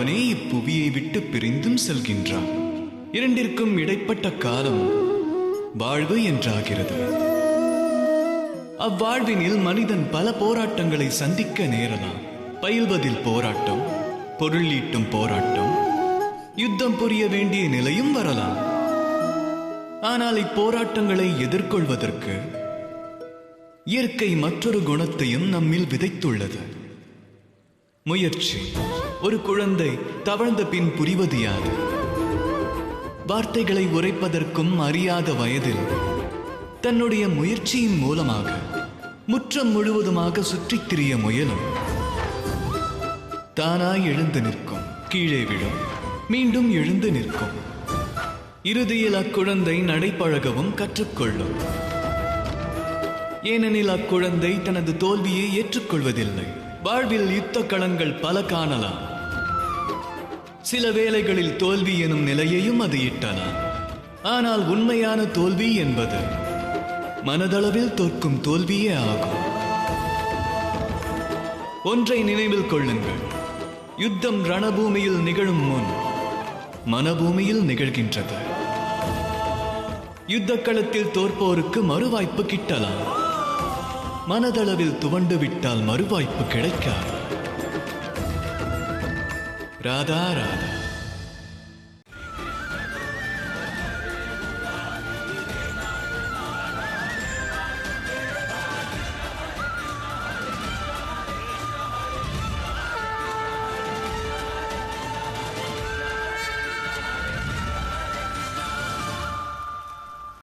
அவனே இப்புவியை விட்டு பிரிந்தும் செல்கின்றான். இரண்டிற்கும் இடைப்பட்ட காலம் வாழ்வு என்றாகிறது. அவ்வாழ்வினில் மனிதன் பல போராட்டங்களை சந்திக்க நேரலாம். பயில்வதில் போராட்டம் பொருள் ஈட்டும் போராட்டம் யுத்தம் புரிய வேண்டிய நிலையும் வரலாம். ஆனால் இப்போராட்டங்களை எதிர்கொள்வதற்கு இயற்கை மற்றொரு குணத்தையும் நம்மில் விதைத்துள்ளது. முயற்சி. ஒரு குழந்தை தவழ்ந்த பின் புரிவது யாது வார்த்தைகளை உரைப்பதற்கும் அறியாத வயதில் தன்னுடைய முயற்சியின் மூலமாக முற்றம் முழுவதுமாக சுற்றித் திரிய முயலும். தானாய் எழுந்து நிற்கும் கீழே விழும் மீண்டும் எழுந்து நிற்கும். இறுதியில் அக்குழந்தை நடைபழகவும் கற்றுக்கொள்ளும். ஏனெனில் அக்குழந்தை தனது தோல்வியை ஏற்றுக்கொள்வதில்லை. வாழ்வில் யுத்த களங்கள் பல காணலாம். சில வேளைகளில் தோல்வி எனும் நிலையையும் அது இட்டலாம் ஆனால் உண்மையான தோல்வி என்பது மனதளவில் தோற்கும் தோல்வியே ஆகும். ஒன்றை நினைவில் கொள்ளுங்கள். யுத்தம் ரணபூமியில் நிகழும் முன் மனபூமியில் நிகழ்கின்றது. யுத்த களத்தில் தோற்போருக்கு மறுவாய்ப்பு கிட்டலாம். மனதளவில் துவண்டு விட்டால் மறுவாய்ப்பு கிடைக்காது. राधा राधा